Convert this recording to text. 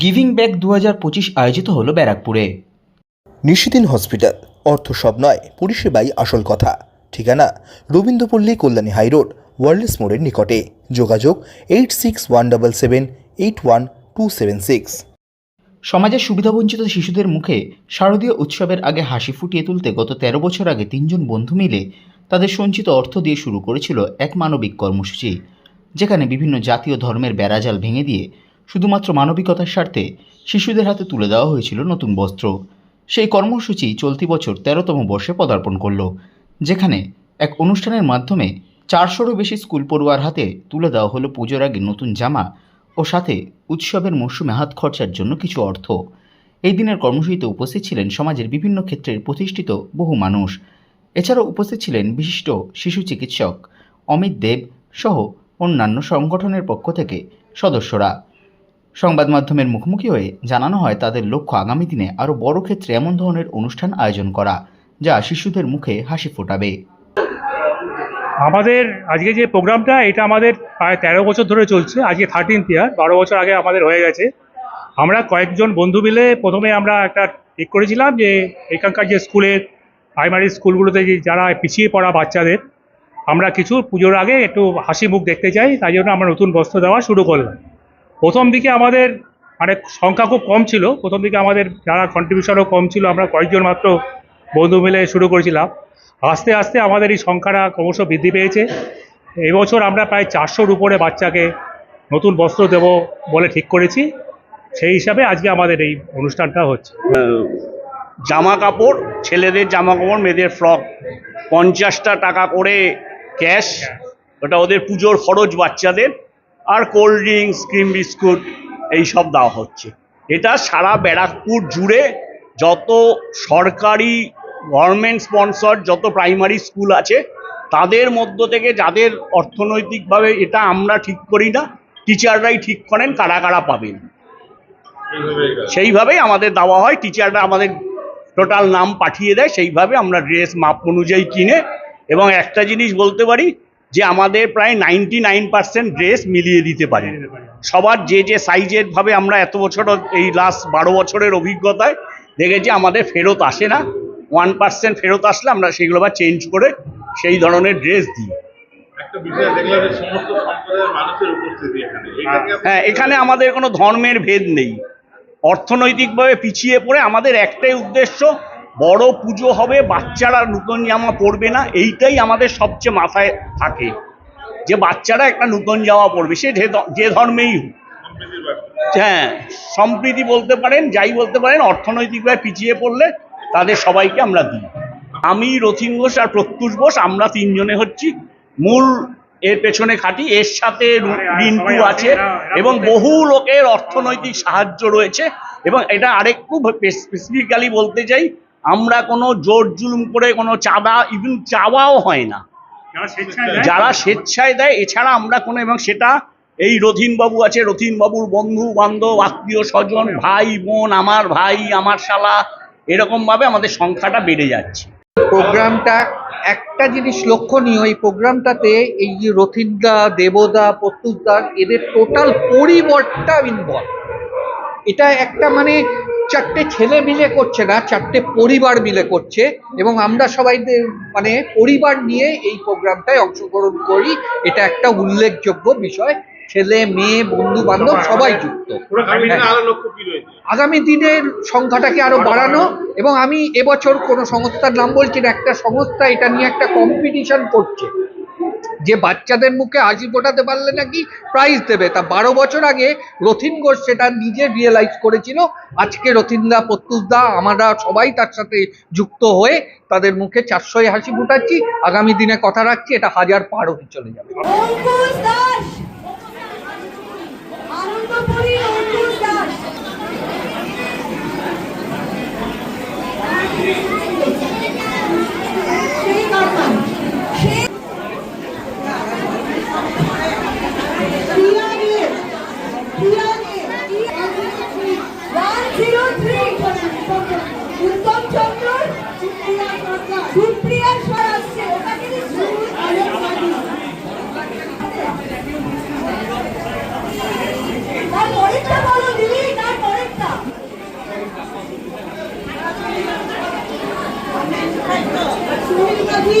Giving back দু হাজার পঁচিশ আয়োজিত হলো ব্যারাকপুরে। নিশিদিন হসপিটাল অর্থ সব নয় পরিষেবাই আসল কথা। ঠিকানা রবীন্দ্রপল্লী কল্যাণী হাইরোড ওয়ার্ল্ডস মোড়ের নিকটে। যোগাযোগ eight six one double seven eight one two seven six সমাজের সুবিধাবঞ্চিত শিশুদের মুখে শারদীয় উৎসবের আগে হাসি ফুটিয়ে তুলতে গত তেরো বছর আগে তিনজন বন্ধু মিলে তাদের সঞ্চিত অর্থ দিয়ে শুরু করেছিল এক মানবিক কর্মসূচি যেখানে বিভিন্ন জাতীয় ধর্মের বেড়াজাল ভেঙে দিয়ে শুধুমাত্র মানবিকতার স্বার্থে শিশুদের হাতে তুলে দেওয়া হয়েছিল নতুন বস্ত্র। সেই কর্মসূচি চলতি বছর তেরোতম বর্ষে পদার্পণ করল, যেখানে এক অনুষ্ঠানের মাধ্যমে চারশোরও বেশি স্কুল পড়ুয়ার হাতে তুলে দেওয়া হলো পুজোর আগে নতুন জামা ও সাথে উৎসবের মরশুমে হাত খরচার জন্য কিছু অর্থ। এই দিনের কর্মসূচিতে উপস্থিত ছিলেন সমাজের বিভিন্ন ক্ষেত্রের প্রতিষ্ঠিত বহু মানুষ। এছাড়াও উপস্থিত ছিলেন বিশিষ্ট শিশু চিকিৎসক অমিত দেব সহ অন্যান্য সংগঠনের পক্ষ থেকে সদস্যরা। সংবাদ মাধ্যমের মুখোমুখি হয়ে জানানো হয় তাদের লক্ষ্য আগামী দিনে আরও বড় ক্ষেত্রে এমন ধরনের অনুষ্ঠান আয়োজন করা, যা শিশুদের মুখে হাসি ফোটাবে। আমাদের আজকে যে প্রোগ্রামটা, এটা আমাদের প্রায় তেরো বছর ধরে চলছে। আজকে থার্টিনথ ইয়ার বারো বছর আগে আমাদের হয়ে গেছে। আমরা কয়েকজন বন্ধু মিলে প্রথমে আমরা একটা ঠিক করেছিলাম যে, এখানকার যে স্কুলের প্রাইমারি স্কুলগুলোতে যে যারা পিছিয়ে পড়া বাচ্চাদের, আমরা কিছু পুজোর আগে একটু হাসি মুখ দেখতে চাই। তাই জন্য আমরা নতুন বস্ত্র দেওয়া শুরু করলাম। প্রথম দিকে আমাদের মানে সংখ্যা খুব কম ছিল। প্রথম দিকে আমাদের যারা কন্ট্রিবিউশনও কম ছিল আমরা কয়েকজন মাত্র বন্ধু মিলে শুরু করেছিলাম। আস্তে আস্তে আমাদের এই সংখ্যাটা ক্রমশ বৃদ্ধি পেয়েছে। এবছর আমরা প্রায় চারশোর উপরে বাচ্চাকে নতুন বস্ত্র দেব বলে ঠিক করেছি। সেই হিসাবে আজকে আমাদের এই অনুষ্ঠানটা হচ্ছে। জামা কাপড় ছেলেদের জামা কাপড় মেয়েদের ফ্রক পঞ্চাশটা টাকা করে ক্যাশ। ওটা ওদের পুজোর খরচ বাচ্চাদের। আর কোল্ড ড্রিঙ্কস ক্রিম বিস্কুট এই সব দেওয়া হচ্ছে। এটা সারা ব্যারাকপুর জুড়ে যত সরকারি গভর্নমেন্ট স্পন্সর যত প্রাইমারি স্কুল আছে তাদের মধ্য থেকে যাদের অর্থনৈতিকভাবে এটা আমরা ঠিক করি না টিচাররাই ঠিক করেন কারা কারা পাবেন। সেইভাবেই আমাদের দেওয়া হয় টিচাররা আমাদের টোটাল নাম পাঠিয়ে দেয় সেইভাবে আমরা ড্রেস মাপ অনুযায়ী কিনে এবং একটা জিনিস বলতে পারি যে আমাদের প্রায় নাইনটি নাইন পার্সেন্ট ড্রেস মিলিয়ে দিতে পারি। সবার যে যে সাইজের ভাবে আমরা এত বছর এই লাস্ট বারো বছরের অভিজ্ঞতায় দেখেছি আমাদের ফেরত আসে না। ওয়ান পার্সেন্ট ফেরত আসলে আমরা সেগুলো আবার চেঞ্জ করে সেই ধরনের ড্রেস দিই। হ্যাঁ এখানে আমাদের কোনো ধর্মের ভেদ নেই। অর্থনৈতিকভাবে পিছিয়ে পড়ে আমাদের একটাই উদ্দেশ্য বড় পুজো হবে বাচ্চারা নতুন জামা পরবে না এইটাই আমাদের সবচেয়ে মাথায় থাকে। যে বাচ্চারা একটা নতুন জামা পরবে সে যে যে ধর্মেই হোক। হ্যাঁ সম্প্রীতি বলতে পারেন যাই বলতে পারেন অর্থনৈতিকভাবে পিছিয়ে পড়লে তাদের সবাইকে আমরা দিই। আমি রথিন ঘোষ আর প্রত্যুষ ঘোষ আমরা তিনজনে হচ্ছি। মূল এর পেছনে খাটি এর সাথে রু- রিন্টু আছে এবং বহু লোকের অর্থনৈতিক সাহায্য রয়েছে। এবং এটা আরেকটু স্পেসিফিক্যালি বলতে চাই আমরা কোনো জোর জুলুম করে কোনো চাঁদা ইভেন চাওয়াও হয় না। যারা স্বেচ্ছায় দেয়, এছাড়া আমরা কোনো এবং সেটা এই রথিন বাবু আছে রথিন বাবুর বন্ধু বান্ধব আত্মীয় স্বজন ভাই বোন আমার ভাই আমার শালা এরকম ভাবে আমাদের সংখ্যাটা বেড়ে যাচ্ছে। প্রোগ্রামটা একটা জিনিস লক্ষণীয় এই প্রোগ্রামটাতে এই যে রথিনদা দেবদা প্রত্যুষদা এদের টোটাল পরিবারটা ইনভলভ এটা একটা মানে চারটে ছেলে মিলে করছে না চারটে পরিবার মিলে করছে এবং আমরা সবাই মানে পরিবার নিয়ে এই প্রোগ্রামটায় অংশগ্রহণ করি। এটা একটা উল্লেখযোগ্য বিষয়। ছেলে মেয়ে বন্ধু বান্ধব সবাই যুক্ত। আগামী দিনের সংখ্যাটাকে আরও বাড়ানো এবং আমি এবছর কোনো সংস্থার নাম বলছি না একটা সংস্থা এটা নিয়ে একটা কম্পিটিশন করছে। যে বাচ্চাদের মুখে হাসি ফোটাতে পারলে নাকি প্রাইজ দেবে। তা বারো বছর আগে রথিন ঘোষ সেটা নিজে রিয়েলাইজ করেছিল। আজকে রথিনদা, প্রত্যুষদা, আমরা সবাই তার সাথে যুক্ত হয়ে তাদের মুখে চারশোই হাসি ফুটাচ্ছি। আগামী দিনে কথা রাখছি, এটা হাজার পার হয়ে চলে যাবে। অঙ্কুশ দাস! সুপ্রিয়া স্বরাজকে ওটাকে তার পরেরটা বলো দিদি তার পরেরটা। Sunil Gandhi